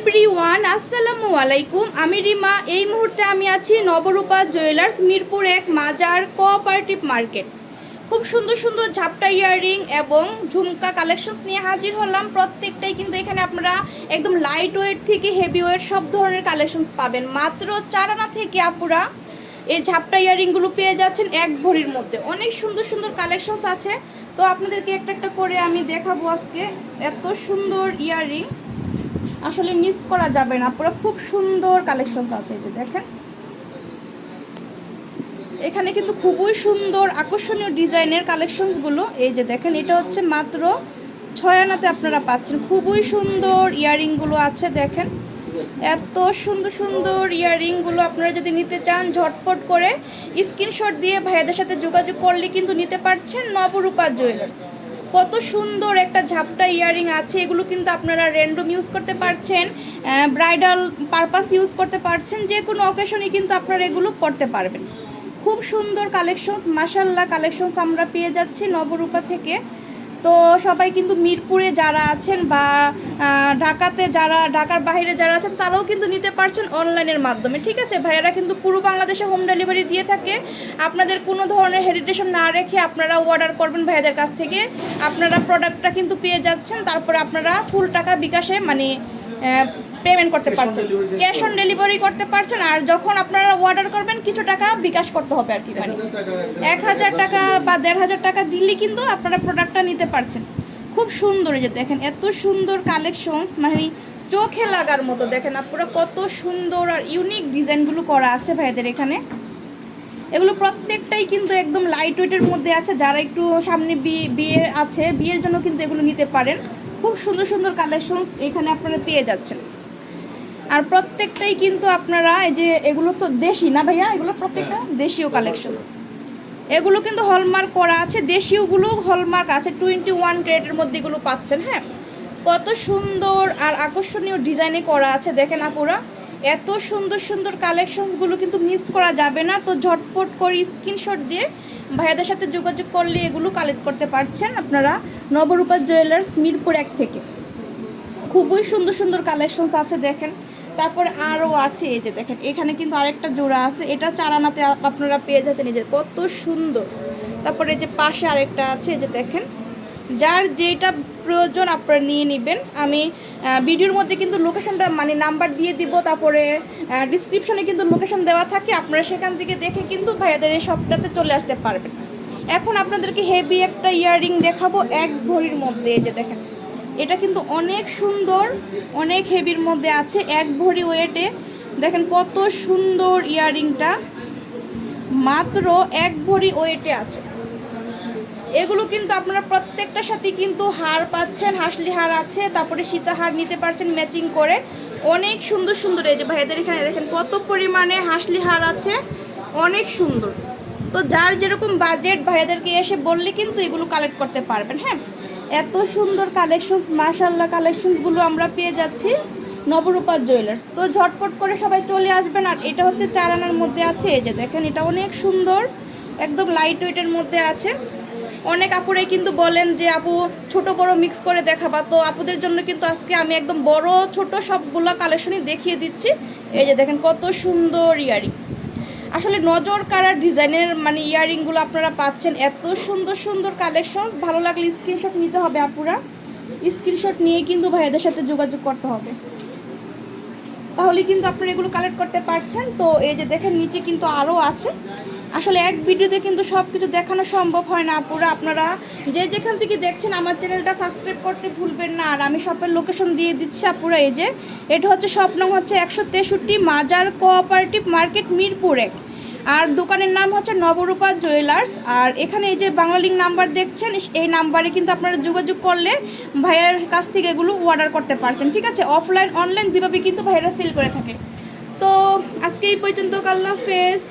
Everyone, আসসালামু আলাইকুম। আমি রিমা। এই মুহূর্তে আমি আছি নবরূপা জুয়েলার্স মিরপুর এক মাজার কোঅপারেটিভ মার্কেট। খুব সুন্দর সুন্দর ঝাপটা ইয়াররিং এবং ঝুমকা কালেকশনস নিয়ে হাজির হলাম। প্রত্যেকটাই কিন্তু এখানে আপনারা একদম লাইট ওয়েট থেকে হেভি ওয়েট সব ধরনের কালেকশনস পাবেন। মাত্র চার আনা থেকে আপুরা এই ঝাপটা ইয়াররিংগুলো পেয়ে যাচ্ছেন এক ভরির মধ্যে। অনেক সুন্দর সুন্দর কালেকশনস আছে। তো আপনাদেরকে একটা একটা করে আমি দেখাবো আজকে। এত সুন্দর ইয়াররিং। আসলে মিস করা যাবে না। পুরো খুব সুন্দর কালেকশনস আছে যে দেখেন। এখানে কিন্তু খুবই সুন্দর আকর্ষণীয় ডিজাইনের কালেকশনসগুলো এই যে দেখেন, এটা হচ্ছে মাত্র ছয় আনাতে আপনারা পাচ্ছেন। খুবই সুন্দর ইয়াররিংগুলো আছে দেখেন। এত সুন্দর সুন্দর ইয়াররিংগুলো আপনারা যদি নিতে চান ঝটপট করে স্ক্রিনশট দিয়ে ভাইয়াদের সাথে যোগাযোগ করলে কিন্তু নিতে পারছেন নবরূপা জুয়েলার্স কত সুন্দর একটা ঝাপটা ইয়ারিং আছে, এগুলো কিন্তু আপনারা র্যান্ডম ইউজ করতে পারছেন ব্রাইডাল পারপাস ইউজ করতে পারছেন, যে কোনো অকেশনে কিন্তু আপনারা এগুলো করতে পারবেন। খুব সুন্দর কালেকশনস মাসাল্লাহ কালেকশনস আমরা পেয়ে যাচ্ছি নবরূপা থেকে। তো সবাই কিন্তু মিরপুরে যারা আছেন বা ঢাকাতে যারা, ঢাকার বাইরে যারা আছেন, তারাও কিন্তু নিতে পারছেন অনলাইনের মাধ্যমে, ঠিক আছে? ভাইয়ারা কিন্তু পুরো বাংলাদেশে হোম ডেলিভারি দিয়ে থাকে। আপনাদের কোনো ধরনের হেরিটেশন না রেখে আপনারা অর্ডার করবেন ভাইয়াদের কাছ থেকে। আপনারা প্রোডাক্টটা কিন্তু পেয়ে যাচ্ছেন, তারপরে আপনারা ফুল টাকা বিকাশে মানে পেমেন্ট করতে পারছেন। ক্যাশ অন ডেলিভারি করতে পারছেন আর যখন আপনারা অর্ডার করবেন কিছু টাকা বিকাশ করতে হবে আর কি মানে এক হাজার টাকা বা দেড় হাজার টাকা দিলে কিন্তু আপনারা প্রোডাক্টটা নিতে পারছেন। খুব সুন্দর যে দেখেন এত সুন্দর কালেকশনস মানে চোখে লাগার মতো। দেখেন আপনারা কত সুন্দর আর ইউনিক ডিজাইনগুলো করা আছে ভাইদের এখানে। এগুলো প্রত্যেকটাই কিন্তু একদম লাইট ওয়েটের মধ্যে আছে। যারা একটু সামনে বিয়ে বিয়ে আছে বিয়ের জন্য কিন্তু এগুলো নিতে পারেন। খুব সুন্দর সুন্দর কালেকশনস এখানে আপনারা পেয়ে যাচ্ছেন। আর প্রত্যেকটাই কিন্তু আপনারা এই যে এগুলো তো দেশি না ভাইয়া? এগুলো প্রত্যেকটা দেশীয় কালেকশনস এগুলো কিন্তু হলমার্ক করা আছে দেশীয়গুলো হলমার্ক আছে টোয়েন্টি ওয়ান গ্রেডের মধ্যে এগুলো পাচ্ছেন হ্যাঁ? কত সুন্দর আর আকর্ষণীয় ডিজাইনে করা আছে দেখেন আপুরা। এত সুন্দর সুন্দর কালেকশনসগুলো কিন্তু মিস করা যাবে না তো ঝটপট করে স্ক্রিনশট দিয়ে ভাইয়াদের সাথে যোগাযোগ করলে এগুলো কালেক্ট করতে পারছেন আপনারা নবরূপা জুয়েলার্স মিরপুর এক থেকে। খুবই সুন্দর সুন্দর কালেকশনস আছে দেখেন। তারপরে আরও আছে এই যে দেখেন, এখানে কিন্তু আরেকটা জোড়া আছে। এটা চারানাতে আপ- আপনারা পেয়ে যাচ্ছেন এই যে কত সুন্দর। তারপরে এই যে পাশে আরেকটা আছে, এই যে দেখেন, যার যেটা প্রয়োজন আপনারা নিয়ে নেবেন। আমি ভিডিওর মধ্যে কিন্তু লোকেশনটা মানে নাম্বার দিয়ে দিব, তারপরে ডিসক্রিপশনে কিন্তু লোকেশন দেওয়া থাকে। আপনারা সেখান থেকে দেখে কিন্তু ভাইয়াদের এই শপটাতে চলে আসতে পারবেন। এখন আপনাদেরকে হেভি একটা ইয়াররিং দেখাবো, এক ভরির মধ্যে, এই যে দেখেন। এটা কিন্তু অনেক সুন্দর, অনেক হেভির মধ্যে আছে, এক ভরি ওয়েটে। দেখেন কত সুন্দর ইয়াররিংটা মাত্র এক ভরি ওয়েটে আছে। এগুলো কিন্তু আপনারা প্রত্যেকটার সাথে কিন্তু হার পাচ্ছেন, হাসলি হার আছে, তারপরে সীতাহার নিতে পারছেন ম্যাচিং করে। অনেক সুন্দর সুন্দর, এই যে ভাইদের এখানে দেখেন কত পরিমাণে হাসলি হার আছে, অনেক সুন্দর। তো যার যেরকম বাজেট ভাইয়াদেরকে এসে বললে কিন্তু এগুলো কালেক্ট করতে পারবেন হ্যাঁ? এত সুন্দর কালেকশনস মাশাল্লাহ কালেকশনসগুলো আমরা পেয়ে যাচ্ছি নবরূপা জুয়েলার্স তো ঝটপট করে সবাই চলে আসবেন, আর এটা হচ্ছে চার আনার মধ্যে আছে, এই যে দেখেন এটা অনেক সুন্দর, একদম লাইট ওয়েটের মধ্যে আছে। অনেক আপুরাই কিন্তু বলেন যে, আপু, ছোট, বড় মিক্স করে দেখাবা। তো আপুদের জন্য কিন্তু আজকে আমি একদম বড়, ছোট সবগুলো কালেকশনই দেখিয়ে দিচ্ছি। এই যে দেখেন কত সুন্দর ইয়ারিং। আসলে নজর কাড়ার ডিজাইনের মানে ইয়াররিংগুলো আপনারা পাচ্ছেন। এত সুন্দর সুন্দর কালেকশনস ভালো লাগলে স্ক্রিনশট নিতে হবে আপুরা। স্ক্রিনশট নিয়ে কিন্তু ভাইয়াদের সাথে যোগাযোগ করতে হবে। তাহলে কিন্তু আপনারা এগুলো কালেক্ট করতে পারছেন। তো এই যে দেখেন, নিচে কিন্তু আরও আছে। আসলে এক ভিডিওতে কিন্তু সব কিছু দেখানো সম্ভব হয় না, আপুরা, আপনারা যে যেখান থেকে দেখছেন আমার চ্যানেলটা সাবস্ক্রাইব করতে ভুলবেন না। আর আমি শপের লোকেশন দিয়ে দিচ্ছি, আপুরা, এই যে, এটা হচ্ছে স্বপ্ন হচ্ছে একশো তেষট্টি মাজার কোঅপারেটিভ মার্কেট মিরপুরে আর দোকানের নাম হচ্ছে নবরূপা জুয়েলার্স। আর এখানে এই যে বাংলালিং নাম্বার দেখছেন, এই নাম্বারে কিন্তু আপনারা যোগাযোগ করলে ভাইয়ের কাছ থেকে এগুলো অর্ডার করতে পারছেন, ঠিক আছে? অফলাইন অনলাইন দুভাবে কিন্তু ভাইয়েরা সেল করে থাকে। তো আজকে এই পর্যন্ত আল্লাহ হাফেজ।